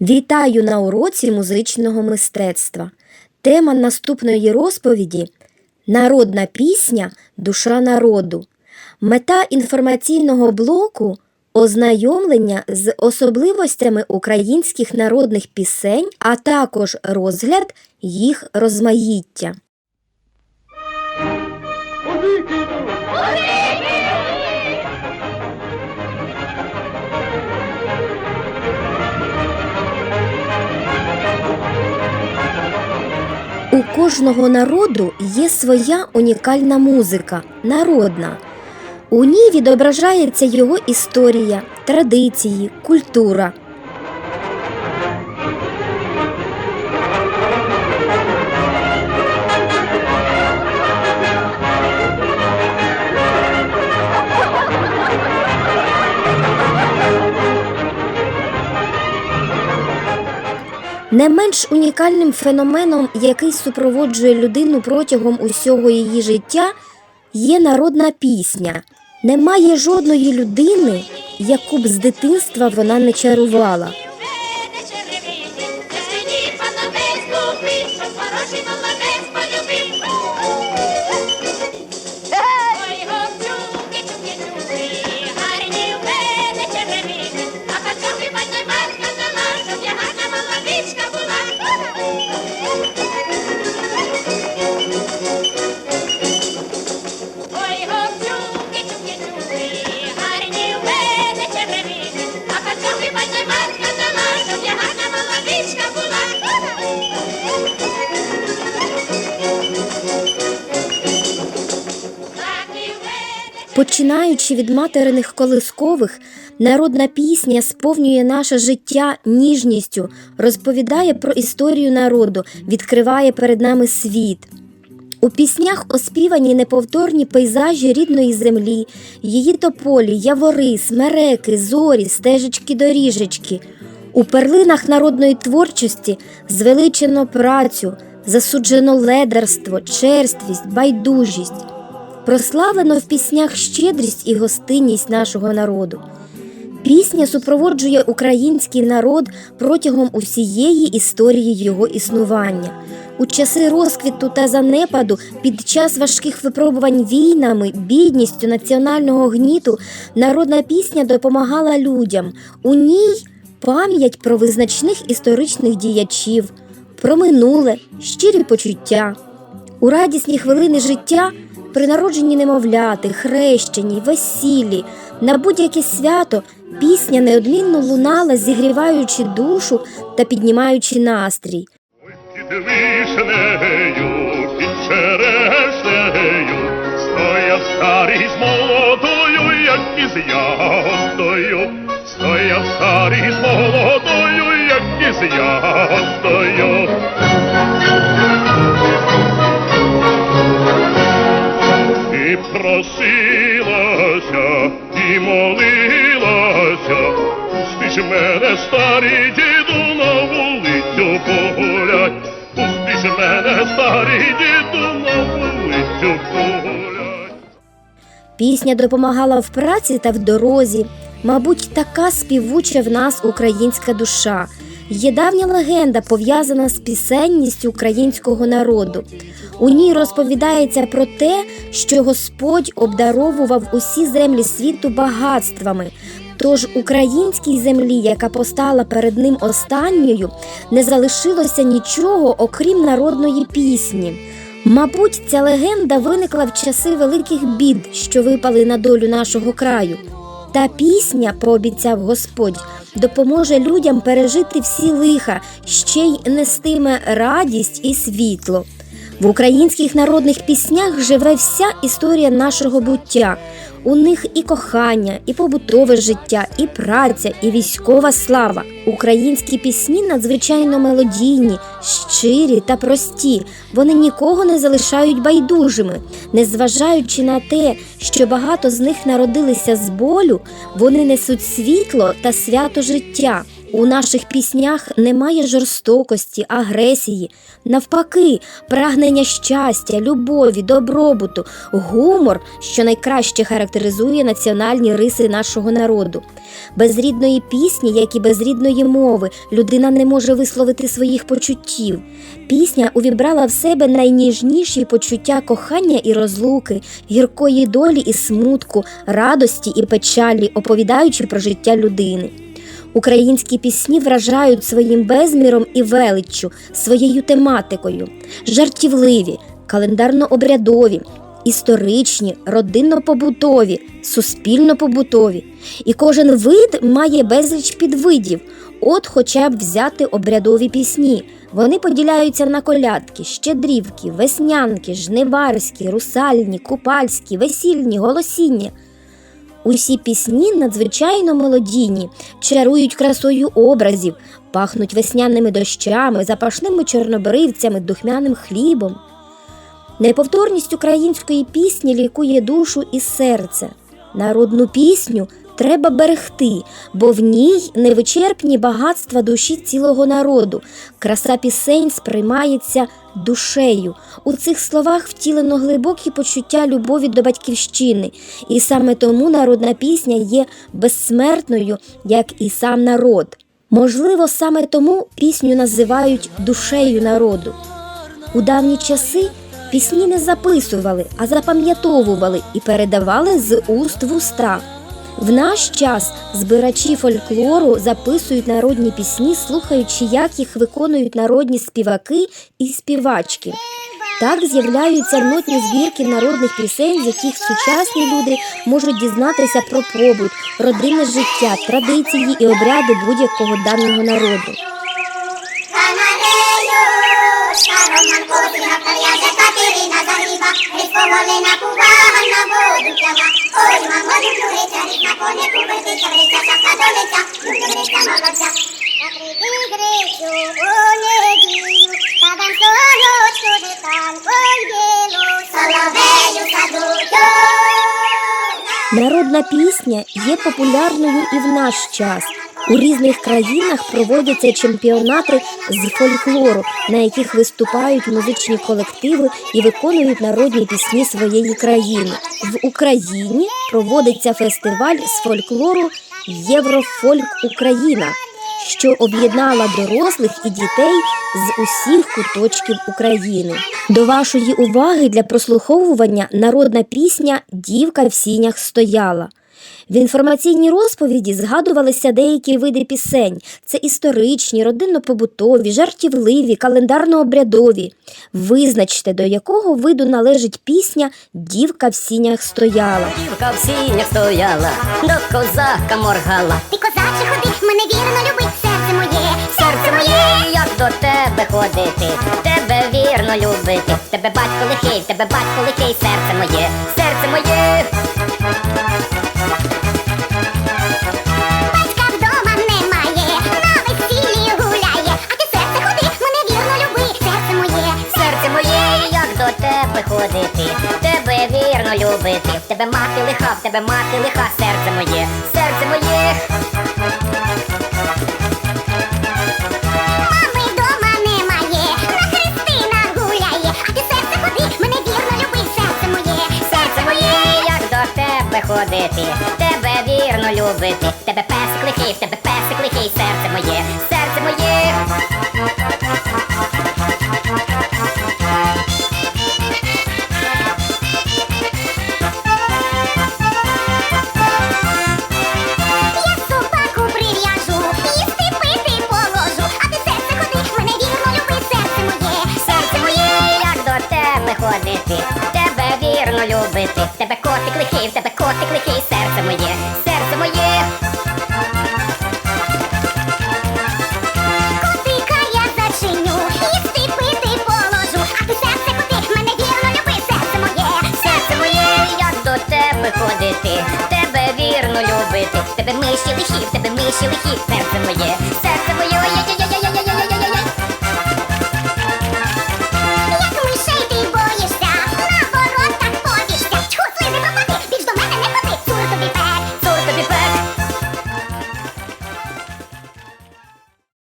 Вітаю на уроці музичного мистецтва. Тема наступної розповіді Народна пісня Душа народу. Мета інформаційного блоку ознайомлення з особливостями українських народних пісень, а також розгляд їх розмаїття. У кожного народу є своя унікальна музика, народна. У ній відображається його історія, традиції, культура. Не менш унікальним феноменом, який супроводжує людину протягом усього її життя, є народна пісня. Немає жодної людини, яку б з дитинства вона не чарувала. Починаючи від материних колискових, народна пісня сповнює наше життя ніжністю, розповідає про історію народу, відкриває перед нами світ. У піснях оспівані неповторні пейзажі рідної землі, її тополі, явори, смереки, зорі, стежечки, доріжечки. У перлинах народної творчості звеличено працю, засуджено ледерство, черствість, байдужість. Прославлено в піснях щедрість і гостинність нашого народу. Пісня супроводжує український народ протягом усієї історії його існування. У часи розквіту та занепаду, під час важких випробувань війнами, бідністю, національного гніту, народна пісня допомагала людям. У ній пам'ять про визначних історичних діячів, про минуле, щирі почуття. У радісні хвилини життя при народженні немовляти, хрещенні, весіллі, на будь-яке свято пісня неодмінно лунала, зігріваючи душу та піднімаючи настрій. Стояв старий з молодою, як із ягодою, стояв старий з молодою, як із ягодою. Старий діду, на вулицю погулять, пусти ж мене, старий діду, на вулицю погулять. Пісня допомагала в праці та в дорозі. Мабуть, така співуча в нас українська душа. Є давня легенда, пов'язана з пісенністю українського народу. У ній розповідається про те, що Господь обдаровував усі землі світу багатствами. Тож українській землі, яка постала перед ним останньою, не залишилося нічого, окрім народної пісні. Мабуть, ця легенда виникла в часи великих бід, що випали на долю нашого краю. Та пісня, пообіцяв Господь, допоможе людям пережити всі лиха, ще й нестиме радість і світло. В українських народних піснях живе вся історія нашого буття. У них і кохання, і побутове життя, і праця, і військова слава. Українські пісні надзвичайно мелодійні, щирі та прості. Вони нікого не залишають байдужими. Незважаючи на те, що багато з них народилися з болю, вони несуть світло та свято життя. У наших піснях немає жорстокості, агресії, навпаки, прагнення щастя, любові, добробуту, гумор, що найкраще характеризує національні риси нашого народу. Без рідної пісні, як і без рідної мови, людина не може висловити своїх почуттів. Пісня увібрала в себе найніжніші почуття кохання і розлуки, гіркої долі і смутку, радості і печалі, оповідаючи про життя людини. Українські пісні вражають своїм безміром і величчю, своєю тематикою, жартівливі, календарно-обрядові, історичні, родинно-побутові, суспільно-побутові. І кожен вид має безліч підвидів. От хоча б взяти обрядові пісні. Вони поділяються на колядки, щедрівки, веснянки, жниварські, русальні, купальські, весільні, голосіння. Усі пісні надзвичайно мелодійні, чарують красою образів, пахнуть весняними дощами, запашними чорнобривцями, духмяним хлібом. Неповторність української пісні лікує душу і серце. Народну пісню треба берегти, бо в ній невичерпні багатства душі цілого народу. Краса пісень сприймається душею. У цих словах втілено глибокі почуття любові до батьківщини, і саме тому народна пісня є безсмертною, як і сам народ. Можливо, саме тому пісню називають душею народу. У давні часи пісні не записували, а запам'ятовували і передавали з уст в уста. В наш час збирачі фольклору записують народні пісні, слухаючи, як їх виконують народні співаки і співачки. Так з'являються нотні збірки народних пісень, з яких сучасні люди можуть дізнатися про побут, родинне життя, традиції і обряди будь-якого давнього народу. Канадею, Роман Косина, Тар'яже Катерина загріба, Грицько Волина Куба, Ганна воду п'яна. Ой, мамо, люблю рік на конику вертиться, гриця, шапка долиця, люблю гриця, молодця. Та прийди, Грицю, у неділю, та дам сорочку дитанку білу, соловею саду Народна пісня є популярною і в наш час. У різних країнах проводяться чемпіонати з фольклору, на яких виступають музичні колективи і виконують народні пісні своєї країни. В Україні проводиться фестиваль з фольклору Єврофольк Україна, що об'єднала дорослих і дітей з усіх куточків України. До вашої уваги для прослуховування народна пісня Дівка в сінях стояла. В інформаційній розповіді згадувалися деякі види пісень: це історичні, родинно-побутові, жартівливі, календарно-обрядові. Визначте, до якого виду належить пісня Дівка в сінях стояла. Дівка в сінях стояла, до козака моргала. Ти козаче ходи, мене вірно любить серце моє, серце моє. Як до тебе ходити, тебе вірно любити. В Тебе батько лихий, тебе батько лихий, серце моє, серце моє. Тебе мати лиха, в тебе мати лиха, серце моє, серце моє. Мами вдома немає, на Христина гуляє. А ти серце ходи, мене вірно люби, серце моє. Серце моє, як до тебе ходити, тебе вірно любити. Тебе песик лихий, в тебе песик лихий, серце моє, серце моє. Лихий, в тебе котик лихий, серце моє, серце моє. Котика я зачиню, їсти пити положу. А ти серце ходи, мене вірно люби, серце моє. Серце моє, як до тебе ходити, тебе вірно любити. В Тебе миші лихі, в тебе миші лихі, серце моє, серце моє, ой-ой-ой,